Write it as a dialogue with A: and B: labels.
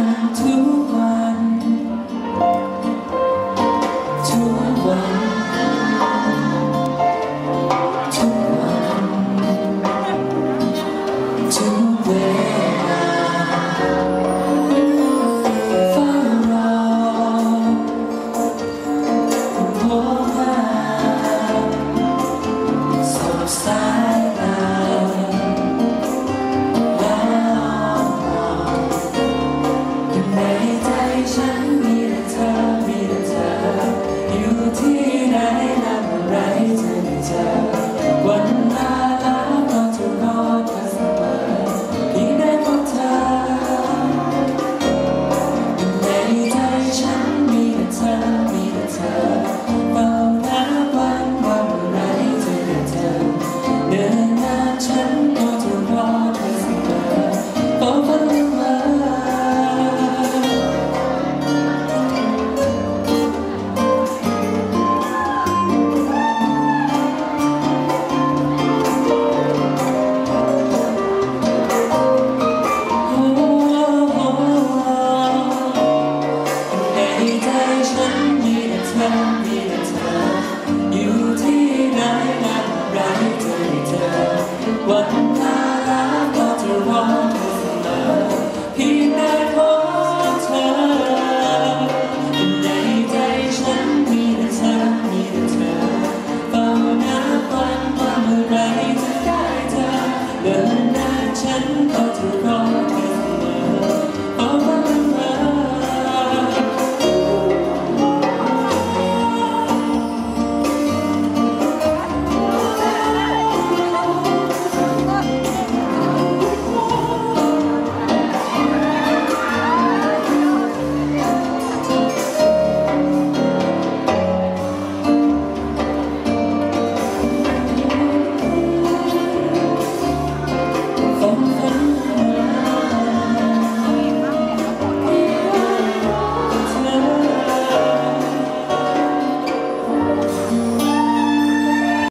A: time to ฉันมีแต่เธอมีแต่เธออยู่ที่ไหนนะรักเธเธอวัน